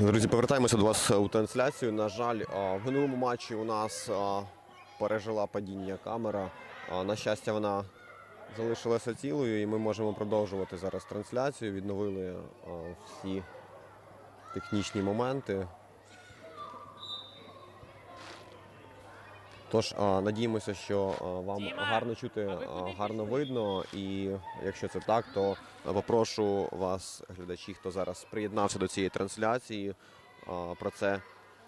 Друзі, повертаємося до вас у трансляцію. На жаль, в минулому матчі у нас пережила падіння камера. На щастя, вона залишилася цілою, і ми можемо продовжувати зараз трансляцію. Відновили всі технічні моменти. Тож надіємося, що вам гарно чути, гарно видно. І якщо це так, то попрошу вас, глядачі, хто зараз приєднався до цієї трансляції, про це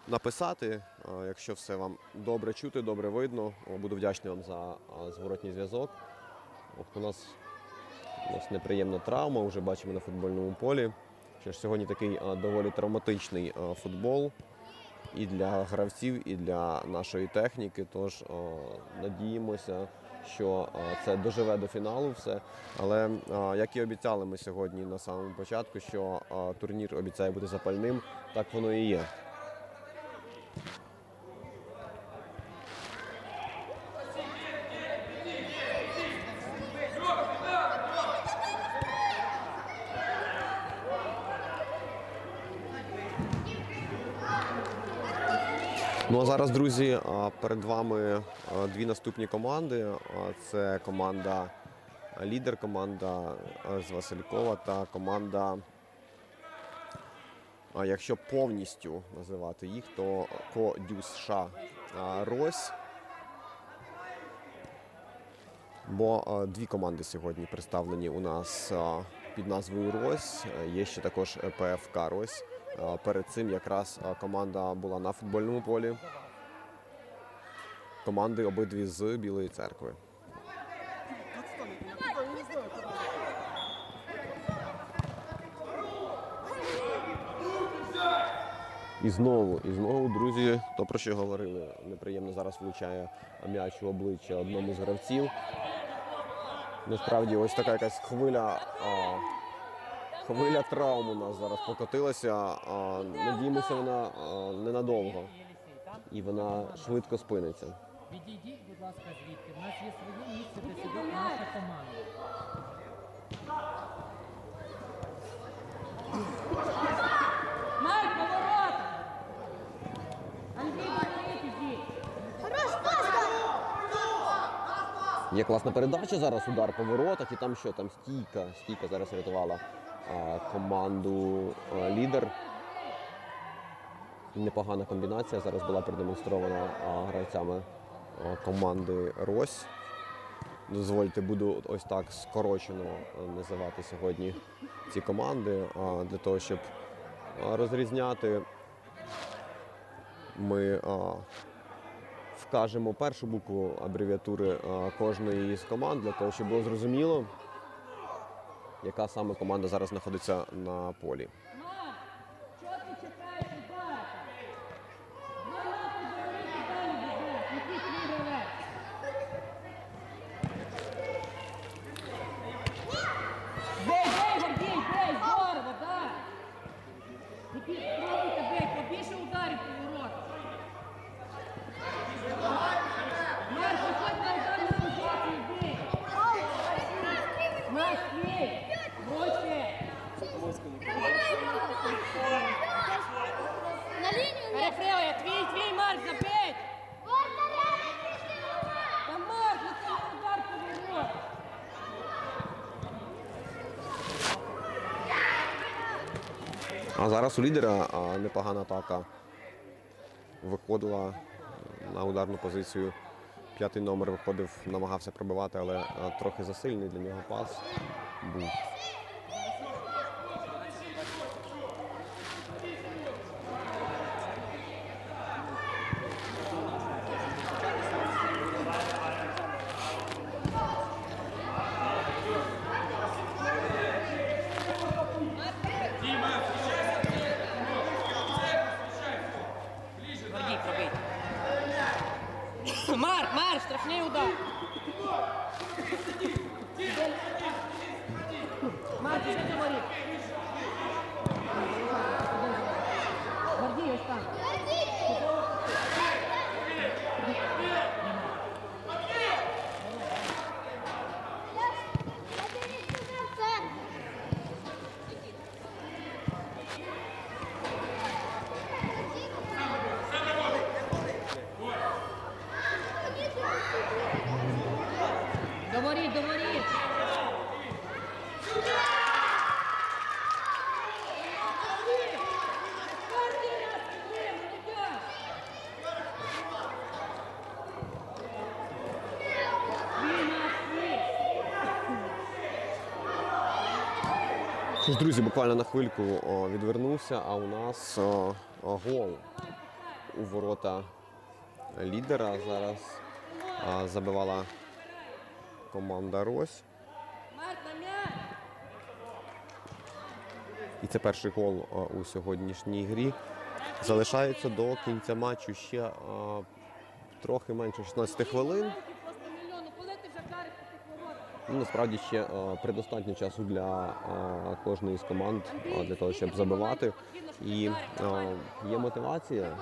написати. Якщо все вам добре чути, добре видно, буду вдячний вам за зворотній зв'язок. У нас, у нас неприємна травма, вже бачимо на футбольному полі. Що ж сьогодні такий доволі травматичний футбол і для гравців, і для нашої техніки. Тож надіємося, що це доживе до фіналу все. Але як і обіцяли ми сьогодні на самому початку, що турнір обіцяє бути запальним, так воно і є. Ну а зараз, друзі, перед вами дві наступні команди. Це команда лідер, команда з Василькова та команда. Якщо повністю називати їх, то Кодюс Ша Рось. Бо дві команди сьогодні представлені у нас під назвою Рось. Е, Є ще також ПФК Рось. Перед цим якраз команда була на футбольному полі. Команди обидві з Білої церкви. І знову, і знову, друзі, то про що говорили. Неприємно зараз влучає м'яч у обличчя одному з гравців. Насправді, ось така якась хвиля. Хвиля травм у нас зараз покотилася. А, надіємося, вона а, ненадовго. І вона швидко спиниться. Відійдіть, будь ласка, звідти. У нас є своє місце, де сидить наша команда. Марк, поворот! Андрій! Є класна передача зараз, удар по воротах, і там що? Там стійка. Стійка зараз рятувала команду лідер. Непогана комбінація зараз була продемонстрована гравцями команди Рось. Дозвольте, буду ось так скорочено називати сьогодні ці команди для того, щоб розрізняти. Ми вкажемо першу букву абревіатури кожної з команд для того, щоб було зрозуміло, яка саме команда зараз знаходиться на полі. Марк, що ти чекаєш удар? Два лапи говорити далі біде. Який твій гравець? Бей, бей, Гордій, бей, здорово, да. Які пробуйте, бей, побільше ударів по воротах. Марк, виходь на ударну позицію, бей. Марк, бей. Гроші. На лінію не Перекриває, твій, твій, Марк, забей. Вратаря! Та Марк, ну це не удар по воротах. А зараз у лідера непогана атака виходила на ударну позицію. П'ятий номер виходив, намагався пробивати, але трохи засильний для нього пас був. Гордій, пробий. Марк, Марк, страшний удар. Марк, іди до воріт. Гордій, ось там. Це Що ж, друзі, буквально на хвильку відвернувся, а у нас гол у ворота лідера. Зараз забивала команда Рось. І це перший гол у сьогоднішній грі. Залишається до кінця матчу ще трохи менше 16 хвилин. Просто мільйон. Ну коли ти вже вдариш по тих воротах? Ну, насправді ще а, предостатньо часу для а, кожної з команд а, для того, щоб забивати. І є мотивація.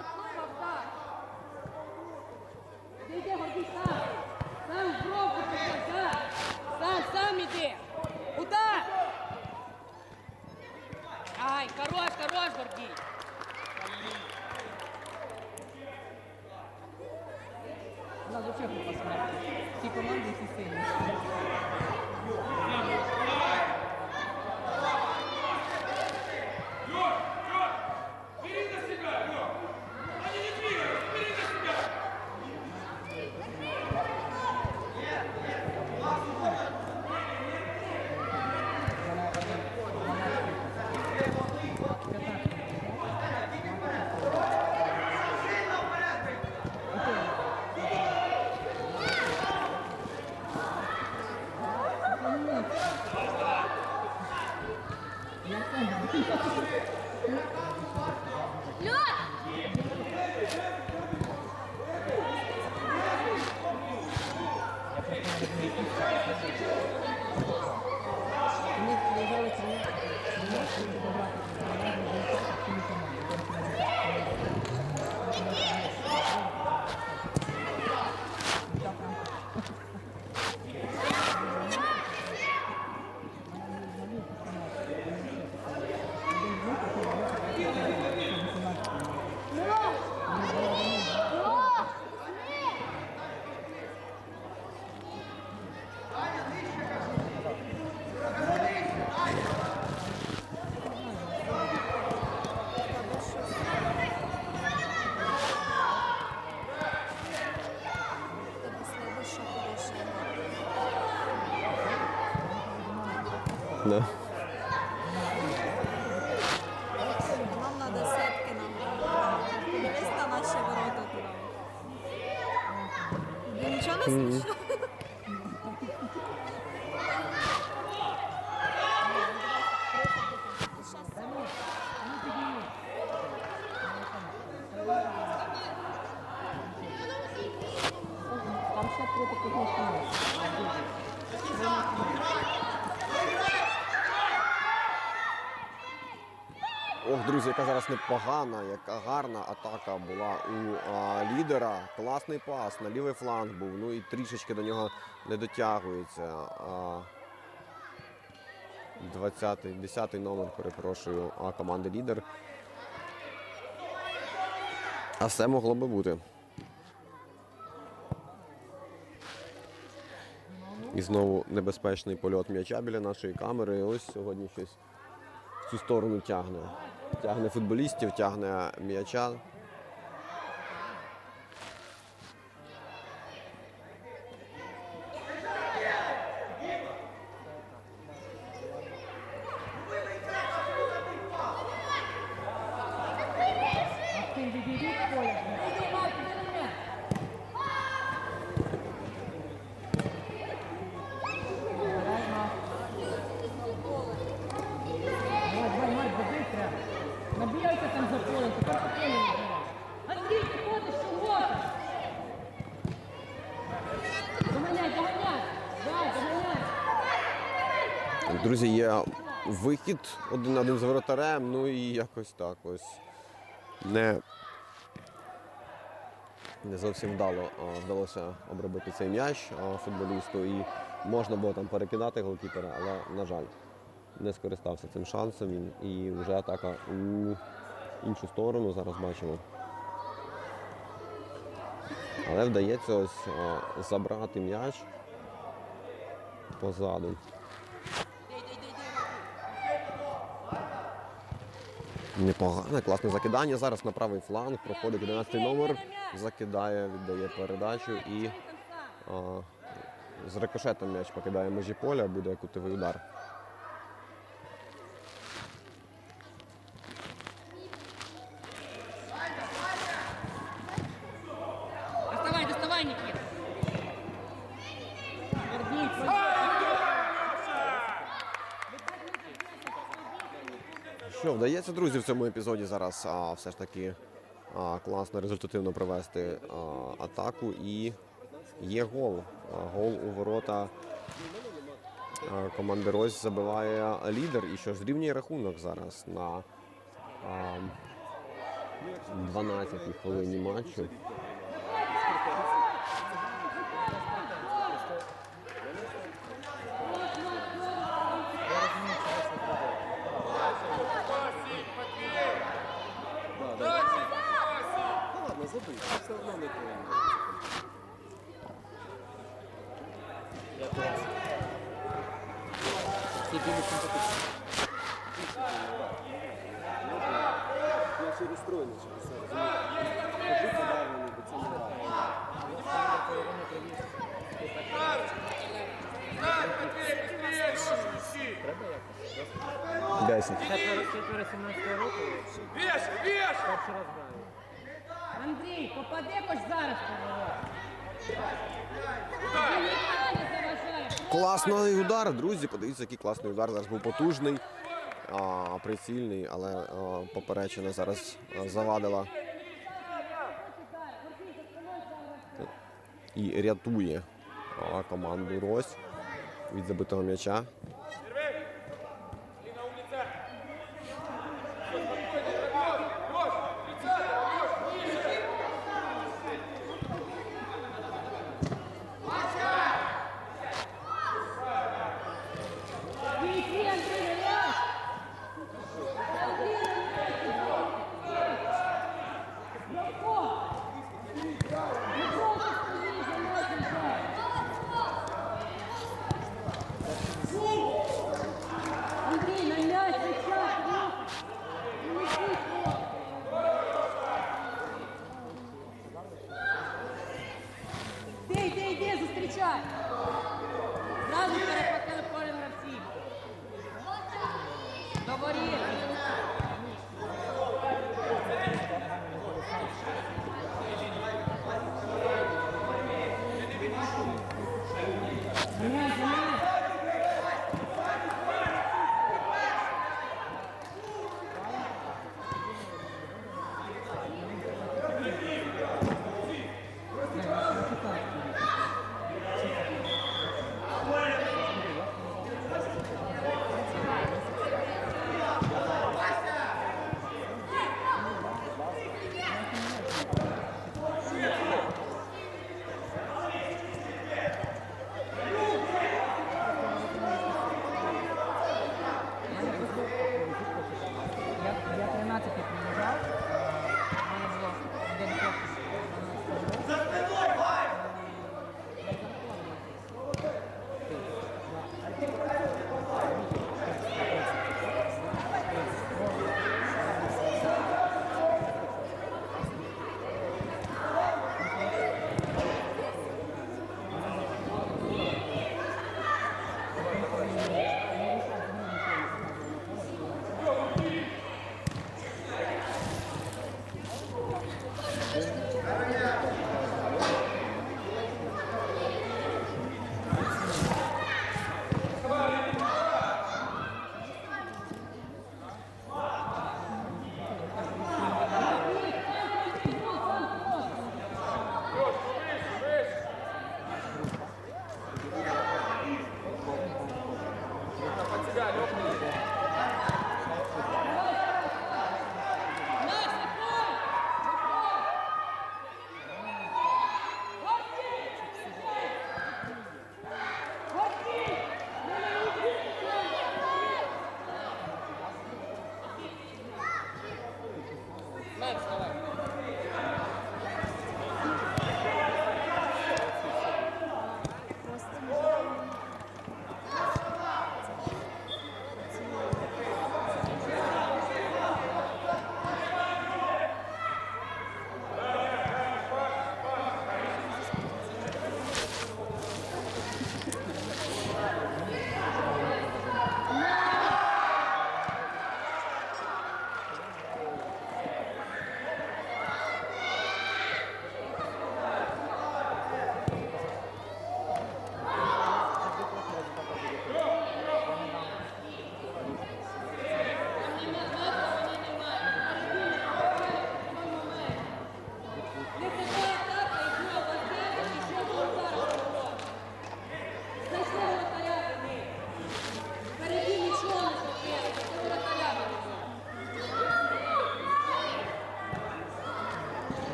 Яка зараз непогана, яка гарна атака була у а, лідера. Класний пас на лівий фланг був. Ну і трішечки до нього не дотягується. А, 20-й, 10-й номер, перепрошую, а, команди лідер. А все могло би бути. І знову небезпечний польот м'яча біля нашої камери. І ось сьогодні щось в цю сторону тягне. Тягне футболістів, тягне м'яча. Максим, відійди з поля. Іди, Марк, іди на м'яч. Давай, давай, Марк, забий треба. Набігайся там за полем, тепер по полю не грай. Андрій, ти ходиш, що робиш? Доганяй, доганяй. Дай, доганяй. Друзі, є вихід один на один з воротарем. Ну і якось так ось не, не зовсім вдало вдалося обробити цей м'яч футболісту. І можна було там перекидати голкіпера, але, на жаль, не скористався цим шансом. Він, і вже атака у іншу сторону зараз бачимо. Але вдається ось забрати м'яч позаду. Непогане, класне закидання. Зараз на правий фланг проходить 11 номер, закидає, віддає передачу і а, з рикошетом м'яч покидає межі поля, буде кутовий удар. Що вдається, друзі, в цьому епізоді зараз а, все ж таки а, класно, результативно провести а, атаку. І є гол. А, гол у ворота а, команди Рось забиває лідер. І що ж зрівнює рахунок зараз на а, 12-й хвилині матчу. Ладно, забий, все одно не твоє. Я ще розстроєний через це, розумієте? Кажи подарунок, бо це не реально. Десять. Четверо 17 року. Вешай, вешай! Перший раз граю. Андрій, попади хоч зараз. Класний удар, друзі. Подивіться, який класний удар. Зараз був потужний, прицільний, але а, поперечина зараз завадила і рятує команду Рось від забитого м'яча.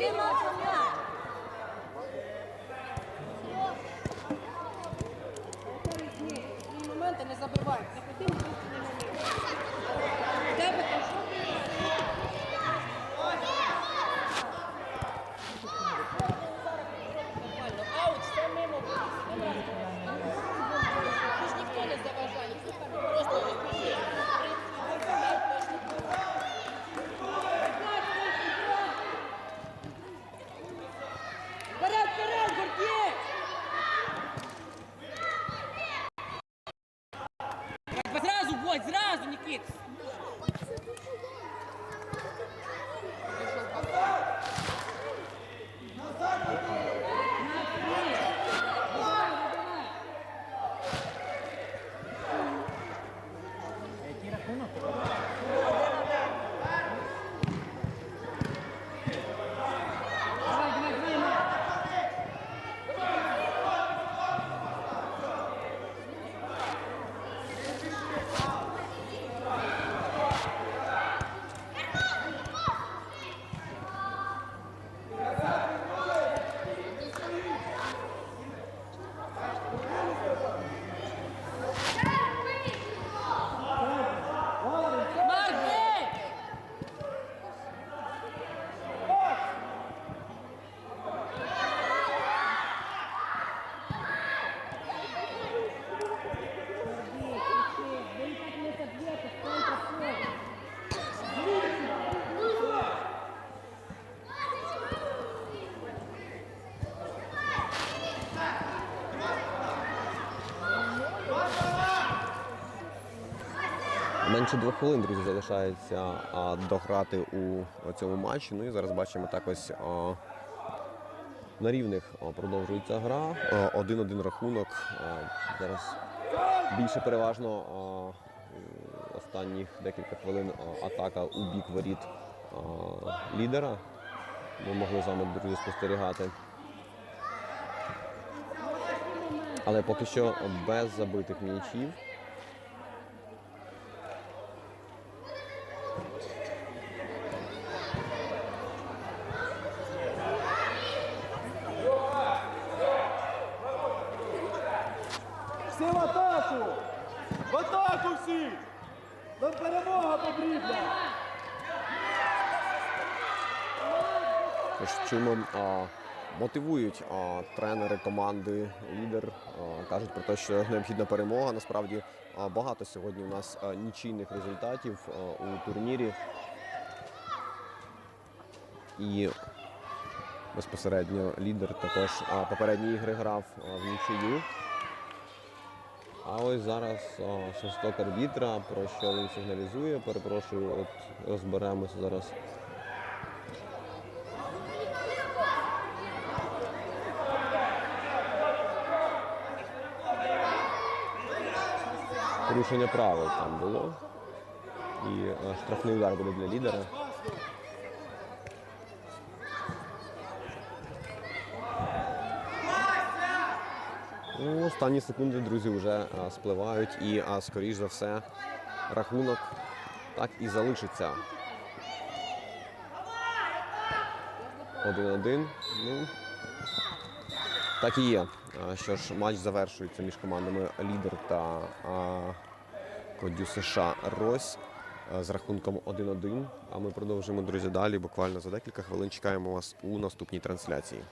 También Менше двох хвилин, друзі, залишається а, дограти у цьому матчі. Ну і зараз бачимо так ось а, на рівних а, продовжується гра. Один-один рахунок. А, зараз більше переважно а, останніх декілька хвилин а, атака у бік воріт а, лідера. Ми могли з вами, друзі, спостерігати. Але поки що без забитих м'ячів. Всі в атаку! В атаку всі! Нам перемога потрібна! Тож чуємо а, мотивують тренери команди лідер. кажуть про те, що необхідна перемога. Насправді багато сьогодні у нас нічийних результатів у турнірі. І безпосередньо лідер також попередні ігри грав в нічию. А ось зараз а, свисток арбітра, про що він сигналізує. Перепрошую, от розберемося зараз. Порушення правил там було. І е, штрафний удар буде для лідера. Ну, останні секунди, друзі, вже а, спливають і, а, скоріш за все, рахунок так і залишиться. Один-один. Ну, так і є. А, Що ж, матч завершується між командами Лідер та Кодю США Рось з рахунком 1-1. А ми продовжуємо, друзі, далі. Буквально за декілька хвилин чекаємо вас у наступній трансляції.